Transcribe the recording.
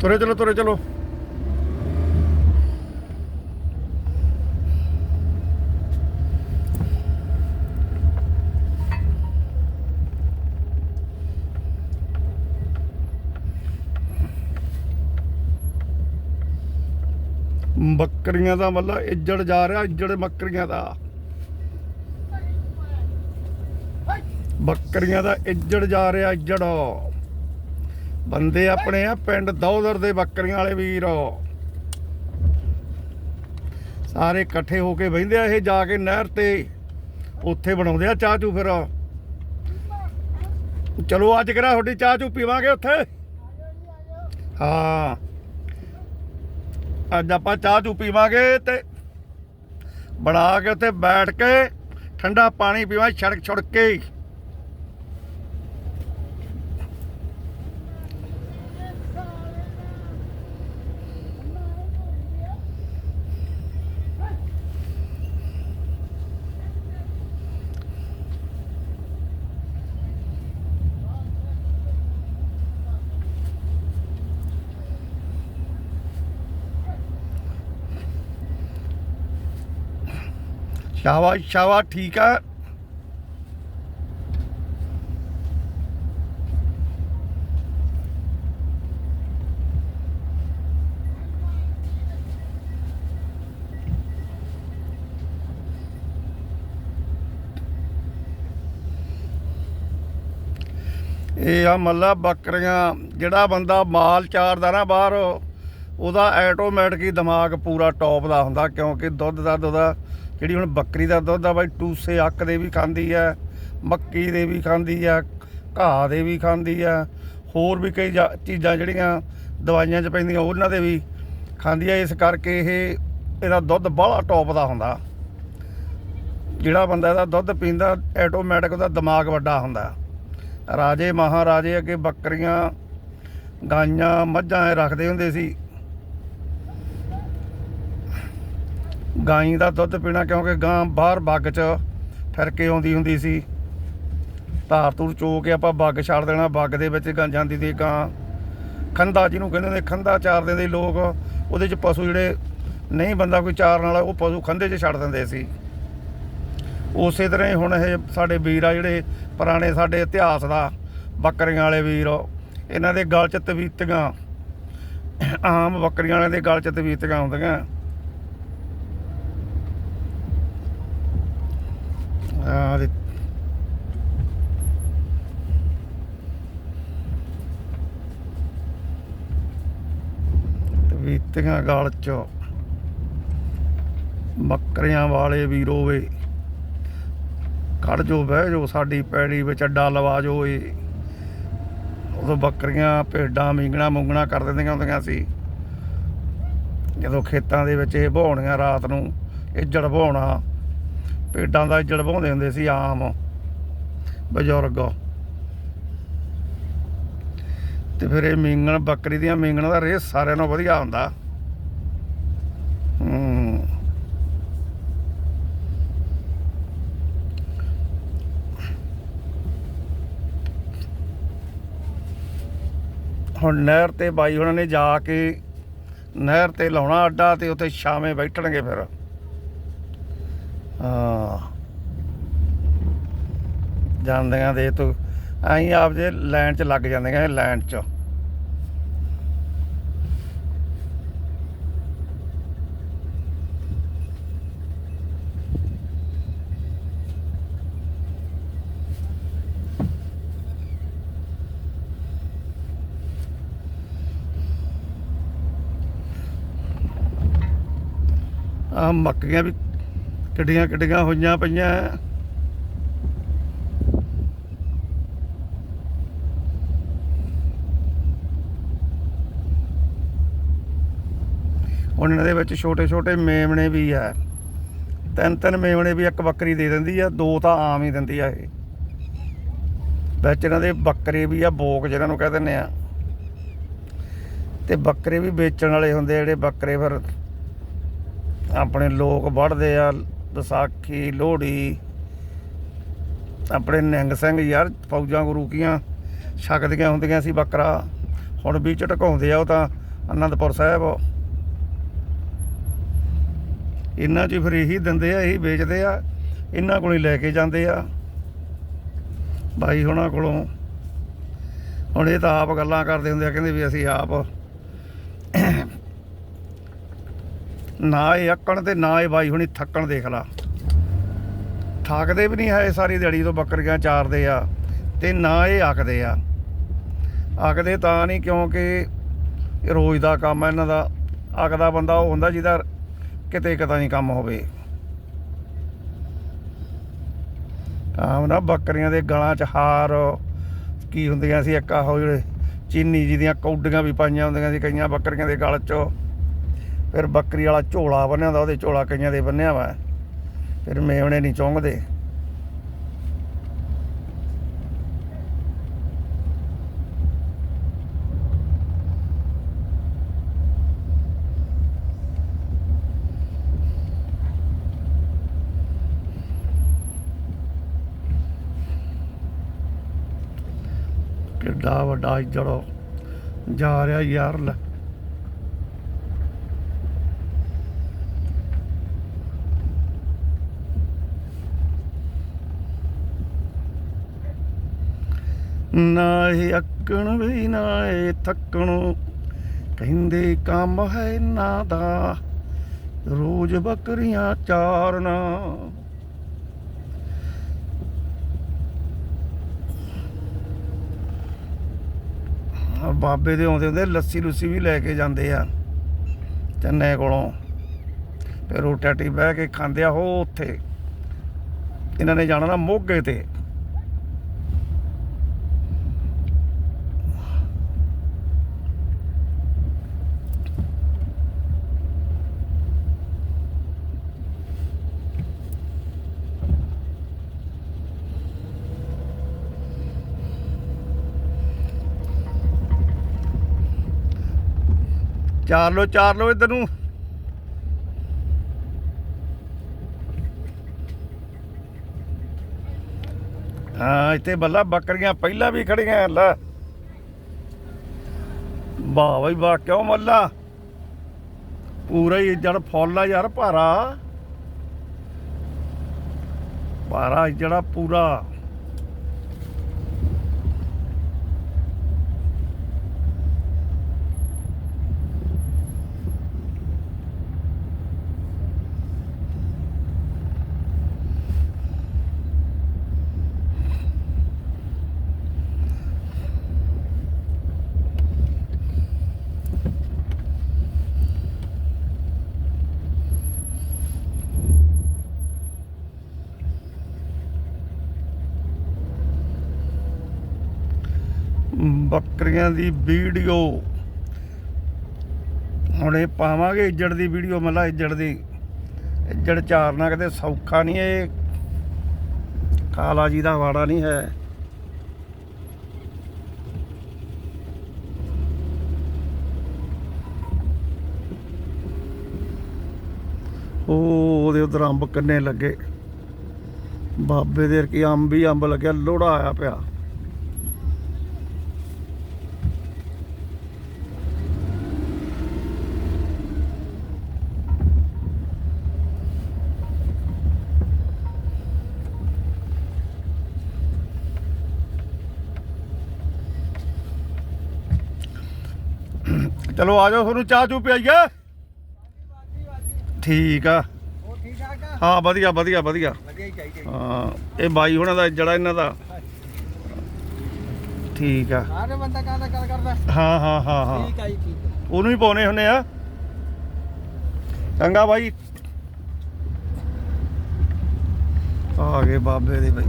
ਤੁਰੇ ਚਲੋ ਤੁਰੇ ਚਲੋ। ਬੱਕਰੀਆਂ ਦਾ ਮਤਲਬ ਇੱਜੜ ਜਾ ਰਿਹਾ, ਇੱਜੜ ਬੱਕਰੀਆਂ ਦਾ। ਬੱਕਰੀਆਂ ਦਾ ਇੱਜੜ ਜਾ ਰਿਹਾ, ਇੱਜੜ। ਬੰਦੇ ਆਪਣੇ ਆ, ਪਿੰਡ ਦੌਦਰ ਦੇ ਬੱਕਰੀਆਂ ਵਾਲੇ ਵੀਰ। ਸਾਰੇ ਇਕੱਠੇ ਹੋ ਕੇ ਬਹਿੰਦੇ ਆ, ਇਹ ਜਾ ਕੇ ਨਹਿਰ ਤੇ ਉੱਥੇ ਬਣਾਉਂਦੇ ਆ ਚਾਹ ਚੂ ਫਿਰ। ਚਲੋ, ਅੱਜ ਕਿਹੜਾ ਤੁਹਾਡੀ ਚਾਹ ਚੂ ਪੀਵਾਂਗੇ ਉੱਥੇ? ਹਾਂ। ਅੱਜ ਆਪਾਂ ਚਾਹ ਚੂ ਪੀਵਾਂਗੇ ਤੇ ਬਣਾ ਕੇ ਉੱਥੇ ਬੈਠ ਕੇ ਠੰਡਾ ਪਾਣੀ ਪੀਵਾਂ ਛੜਕ ਛੁੜਕ ਕੇ। ਸ਼ਾਬਾਸ਼ ਸ਼ਾਬਾਸ਼ ਠੀਕ ਆ। ਇਹ ਆ ਮੱਲਾ ਬੱਕਰੀਆਂ, ਜਿਹੜਾ ਬੰਦਾ ਮਾਲ ਚਾਰਦਾ ਨਾ ਬਾਹਰ, ਉਹਦਾ ਆਟੋਮੈਟਿਕ ਹੀ ਦਿਮਾਗ ਪੂਰਾ ਟੌਪ ਦਾ ਹੁੰਦਾ, ਕਿਉਂਕਿ ਦੁੱਧ ਦਾ ਦੁੱਧ ਜਿਹੜੀ ਹੁਣ ਬੱਕਰੀ ਦਾ ਦੁੱਧ ਆ ਬਾਈ, ਟੂਸੇ ਅੱਕ ਦੇ ਵੀ ਖਾਂਦੀ ਆ, ਮੱਕੀ ਦੇ ਵੀ ਖਾਂਦੀ ਆ, ਘਾਹ ਦੇ ਵੀ ਖਾਂਦੀ ਆ, ਹੋਰ ਵੀ ਕਈ ਜਾ- ਚੀਜ਼ਾਂ ਜਿਹੜੀਆਂ ਦਵਾਈਆਂ 'ਚ ਪੈਂਦੀਆਂ, ਉਹਨਾਂ ਦੇ ਵੀ ਖਾਂਦੀ ਆ। ਇਸ ਕਰਕੇ ਇਹ, ਇਹਦਾ ਦੁੱਧ ਬਾਹਲਾ ਟੌਪ ਦਾ ਹੁੰਦਾ। ਜਿਹੜਾ ਬੰਦਾ ਇਹਦਾ ਦੁੱਧ ਪੀਂਦਾ ਆਟੋਮੈਟਿਕ ਉਹਦਾ ਦਿਮਾਗ ਵੱਡਾ ਹੁੰਦਾ। ਰਾਜੇ ਮਹਾਰਾਜੇ ਅੱਗੇ ਬੱਕਰੀਆਂ, ਗਾਈਆਂ, ਮੱਝਾਂ ਇਹ ਰੱਖਦੇ ਹੁੰਦੇ ਸੀ। ਗਾਈ ਦਾ ਦੁੱਧ ਪੀਣਾ ਕਿਉਂਕਿ ਗਾਂ ਬਾਹਰ ਬੱਗ 'ਚ ਫਿਰ ਕੇ ਆਉਂਦੀ ਹੁੰਦੀ ਸੀ। ਧਾਰ ਧੂਰ ਚੋ ਕੇ ਆਪਾਂ ਬੱਗ ਛੱਡ ਦੇਣਾ, ਬੱਗ ਦੇ ਵਿੱਚ ਗਾਂ ਜਾਂਦੀ ਸੀ ਗਾਂ। ਖੰਦਾ ਜਿਹਨੂੰ ਕਹਿੰਦੇ ਨੇ, ਖੰਦਾ ਚਾਰਦੇ ਦਿੰਦੇ ਲੋਕ, ਉਹਦੇ 'ਚ ਪਸ਼ੂ ਜਿਹੜੇ ਨਹੀਂ ਬੰਦਾ ਕੋਈ ਚਾਰਨ ਵਾਲਾ, ਉਹ ਪਸ਼ੂ ਖੰਦੇ 'ਚ ਛੱਡ ਦਿੰਦੇ ਸੀ। ਉਸੇ ਤਰ੍ਹਾਂ ਹੀ ਹੁਣ ਇਹ ਸਾਡੇ ਵੀਰ ਆ ਜਿਹੜੇ ਪੁਰਾਣੇ ਸਾਡੇ ਇਤਿਹਾਸ ਦਾ, ਬੱਕਰੀਆਂ ਵਾਲੇ ਵੀਰ, ਇਹਨਾਂ ਦੇ ਗਲ 'ਚ ਤਵੀਤੀਆਂ। ਆਮ ਬੱਕਰੀਆਂ ਵਾਲਿਆਂ ਦੇ ਗਲ 'ਚ ਤਵੀਤੀਆਂ ਹੁੰਦੀਆਂ। ਆ ਦੇ ਤਵੀਤੀਆਂ ਗਲ 'ਚ ਬੱਕਰੀਆਂ ਵਾਲੇ ਵੀਰੋ ਵੇ। ਖੜ ਜੋ, ਬਹਿ ਜੋ ਸਾਡੀ ਪੈੜੀ ਵਿੱਚ, ਅੱਡਾ ਲਵਾ ਜੋ ਏ। ਉਦੋਂ ਬੱਕਰੀਆਂ ਭੇਡਾਂ ਮੀਂਗਣਾ ਮੁੰਗਣਾ ਕਰ ਦਿੰਦੀਆਂ ਹੁੰਦੀਆਂ ਸੀ। ਜਦੋਂ ਖੇਤਾਂ ਦੇ ਵਿੱਚ ਇਹ ਭੌਣੀਆਂ ਰਾਤ ਨੂੰ ਇੱਜੜ ਭੌਣਾ ਭੇਡਾਂ ਦਾ ਇੱਜੜ ਭੌਂਦੇ ਹੁੰਦੇ ਸੀ ਆਮ। ਬਜ਼ੁਰਗ। ਤੇ ਫਿਰ ਇਹ ਮੀਂਗਣ, ਬੱਕਰੀ ਦੀਆਂ ਮੀਂਗਣਾਂ ਦਾ ਰੇਸ ਸਾਰਿਆਂ ਨਾਲੋਂ ਵਧੀਆ ਹੁੰਦਾ। ਹੁਣ ਨਹਿਰ ਤੇ ਬਾਈ ਉਹਨਾਂ ਨੇ ਜਾ ਕੇ ਨਹਿਰ ਤੇ ਲਾਉਣਾ ਅੱਡਾ ਤੇ ਉੱਥੇ ਸ਼ਾਮੇ ਬੈਠਣਗੇ ਫਿਰ। ਹਾਂ। ਜਾਂਦਿਆਂ ਦੇ ਤੂੰ ਐਂ ਜੇ ਲਾਈਨ 'ਚ ਲੱਗ ਜਾਂਦੀਆਂ ਲਾਈਨ 'ਚ। ਆ ਮੱਕੀਆਂ ਵੀ ਕਿੱਡੀਆਂ ਕਿੱਡੀਆਂ ਹੋਈਆਂ ਪਈਆਂ। ਹੁਣ ਇਹਨਾਂ ਦੇ ਵਿੱਚ ਛੋਟੇ ਛੋਟੇ ਮੇਮਣੇ ਵੀ ਆ। ਤਿੰਨ ਤਿੰਨ ਮੇਮਣੇ ਵੀ ਇੱਕ ਬੱਕਰੀ ਦੇ ਦਿੰਦੀ ਆ, ਦੋ ਤਾਂ ਆਮ ਹੀ ਦਿੰਦੀ ਆ ਇਹ। ਵਿੱਚ ਇਹਨਾਂ ਦੇ ਬੱਕਰੇ ਵੀ ਆ, ਬੋਕ ਜਿਹਨਾਂ ਨੂੰ ਕਹਿ ਦਿੰਦੇ ਆ। ਤੇ ਬੱਕਰੇ ਵੀ ਵੇਚਣ ਵਾਲੇ ਹੁੰਦੇ ਆ ਜਿਹੜੇ ਬੱਕਰੇ ਫਿਰ ਆਪਣੇ ਲੋਕ ਵੜਦੇ ਆ। ਵਿਸਾਖੀ, ਲੋਹੜੀ, ਆਪਣੇ ਨਿਹੰਗ ਸਿੰਘ ਯਾਰ, ਫੌਜਾਂ ਗੁਰੂ ਕੀਆਂ ਛਕਦੀਆਂ ਹੁੰਦੀਆਂ ਸੀ ਬੱਕਰਾ। ਹੁਣ ਵੀ ਝਟਕਾਉਂਦੇ ਆ ਉਹ ਤਾਂ ਅਨੰਦਪੁਰ ਸਾਹਿਬ। ਇਹਨਾਂ 'ਚ ਫਿਰ ਇਹੀ ਦਿੰਦੇ ਆ, ਇਹੀ ਵੇਚਦੇ ਆ, ਇਹਨਾਂ ਕੋਲੋਂ ਹੀ ਲੈ ਕੇ ਜਾਂਦੇ ਆ। ਬਾਈ ਹੁਣਾਂ ਕੋਲੋਂ। ਹੁਣ ਇਹ ਤਾਂ ਆਪ ਗੱਲਾਂ ਕਰਦੇ ਹੁੰਦੇ ਆ, ਕਹਿੰਦੇ ਵੀ ਅਸੀਂ ਆਪ ਨਾ ਇਹ ਅੱਕਣ ਤੇ ਨਾ ਇਹ ਬਾਈ ਹੁਣੀ ਥੱਕਣ ਦੇਖ ਲਾ। ਥੱਕਦੇ ਵੀ ਨਹੀਂ ਹੈ ਸਾਰੀ ਦਿਹਾੜੀ ਤੋਂ ਬੱਕਰੀਆਂ ਚਾਰਦੇ ਆ ਤੇ ਨਾ ਇਹ ਅੱਕਦੇ ਆ। ਅੱਕਦੇ ਤਾਂ ਨਹੀਂ ਕਿਉਂਕਿ ਰੋਜ਼ ਦਾ ਕੰਮ ਆ, ਇਹਨਾਂ ਦਾ ਅੱਕਦਾ ਬੰਦਾ ਉਹ ਹੁੰਦਾ ਜਿਹਦਾ ਕਿਤੇ ਕਿਤਾ ਨਹੀਂ ਕੰਮ ਹੋਵੇ। ਆਮ ਨਾ ਬੱਕਰੀਆਂ ਦੇ ਗਲਾਂ 'ਚ ਹਾਰ ਕੀ ਹੁੰਦੀਆਂ ਸੀ, ਇੱਕ ਆਹੋ ਜਿਹੜੇ ਚੀਨੀ ਜੀ ਦੀਆਂ ਕੌਡੀਆਂ ਵੀ ਪਾਈਆਂ ਹੁੰਦੀਆਂ ਸੀ ਕਈਆਂ ਬੱਕਰੀਆਂ ਦੇ ਗਲ 'ਚ। ਫਿਰ ਬੱਕਰੀ ਵਾਲਾ ਝੋਲਾ ਬੰਨਿਆ ਹੁੰਦਾ, ਉਹਦੇ ਝੋਲਾ ਕਈਆਂ ਦੇ ਬੰਨਿਆ ਵਾ। ਫਿਰ ਮੇਵਣੇ ਨਹੀਂ ਚੁੰਗਦੇ। ਕਿੱਡਾ ਵੱਡਾ ਜੜੋ ਜਾ ਰਿਹਾ ਯਾਰ ਲੈ। ਨਾ ਇਹ ਅੱਕਣ ਵੀ ਨਾ ਇਹ ਥੱਕਣ। ਕਹਿੰਦੇ ਕੰਮ ਹੈ ਨਾ ਦਾ, ਰੋਜ਼ ਬੱਕਰੀਆਂ ਚਾਰਨਾ। ਬਾਬੇ ਦੇ ਆਉਂਦੇ ਹੁੰਦੇ ਲੱਸੀ ਲੁੱਸੀ ਵੀ ਲੈ ਕੇ ਜਾਂਦੇ ਆ, ਚੰਨੇ ਕੋਲੋਂ। ਫਿਰ ਰੋਟੀ ਰਾਟੀ ਬਹਿ ਕੇ ਖਾਂਦੇ ਆ ਉਹ ਉੱਥੇ। ਇਹਨਾਂ ਨੇ ਜਾਣਾ ਨਾ ਮੋਗੇ ਤੇ। ਚਾਰ ਲੋ ਚਾਰ ਲੋ ਇਧਰ ਨੂੰ। ਹਾਂ, ਇੱਥੇ ਬੱਲਾ ਬੱਕਰੀਆਂ ਪਹਿਲਾਂ ਵੀ ਖੜੀਆਂ ਲੈ। ਵਾਹ ਬਈ, ਵਾਹ, ਕਿਉਂ ਮੱਲਾ? ਪੂਰਾ ਹੀ ਜੜ ਫੁੱਲ ਆ ਯਾਰ ਭਾਰਾ। ਭਾਰਾ ਜਿਹੜਾ ਪੂਰਾ। ਬੱਕਰੀਆਂ ਦੀ ਵੀਡੀਓ। ਹੁਣ ਇਹ ਪਾਵਾਂਗੇ ਇੱਜੜ ਦੀ ਵੀਡੀਓ ਮਤਲਬ ਇੱਜੜ ਦੀ। ਇੱਜੜ ਚਾਰਨਾ ਕਿਤੇ ਸੌਖਾ ਨਹੀਂ ਇਹ। ਕਾਲਾ ਜੀ ਦਾ ਵਾੜਾ ਨਹੀਂ ਹੈ। ਉਹ ਉਹਦੇ ਉਧਰ ਅੰਬ ਕੰਨੇ ਲੱਗੇ। ਬਾਬੇ ਦੇ ਕੀ ਅੰਬ ਹੀ ਅੰਬ ਲੱਗਿਆ ਲੋੜਾ ਆਇਆ ਪਿਆ। ਚਲੋ ਆ ਜਾਓ ਤੁਹਾਨੂੰ ਚਾਹ ਚੂ ਪਿਆਈਏ। ਠੀਕ ਆ। ਹਾਂ ਵਧੀਆ ਵਧੀਆ ਵਧੀਆ। ਹੀ ਹਾਂ ਇਹ ਬਾਈ ਹੁਣਾਂ ਦਾ ਜਿਹੜਾ ਇਹਨਾਂ ਦਾ। ਠੀਕ ਆ। ਸਾਰੇ ਬੰਦਾ ਕਾਹਦਾ ਗੱਲ ਕਰਦਾ? ਹਾਂ ਹਾਂ ਹਾਂ ਹਾਂ। ਠੀਕ ਆ ਜੀ ਠੀਕ ਆ। ਉਹਨੂੰ ਵੀ ਪਾਉਨੇ ਹੁੰਨੇ ਆ। ਚੰਗਾ ਬਾਈ। ਆ ਗਏ ਬਾਬੇ ਦੇ ਬਾਈ।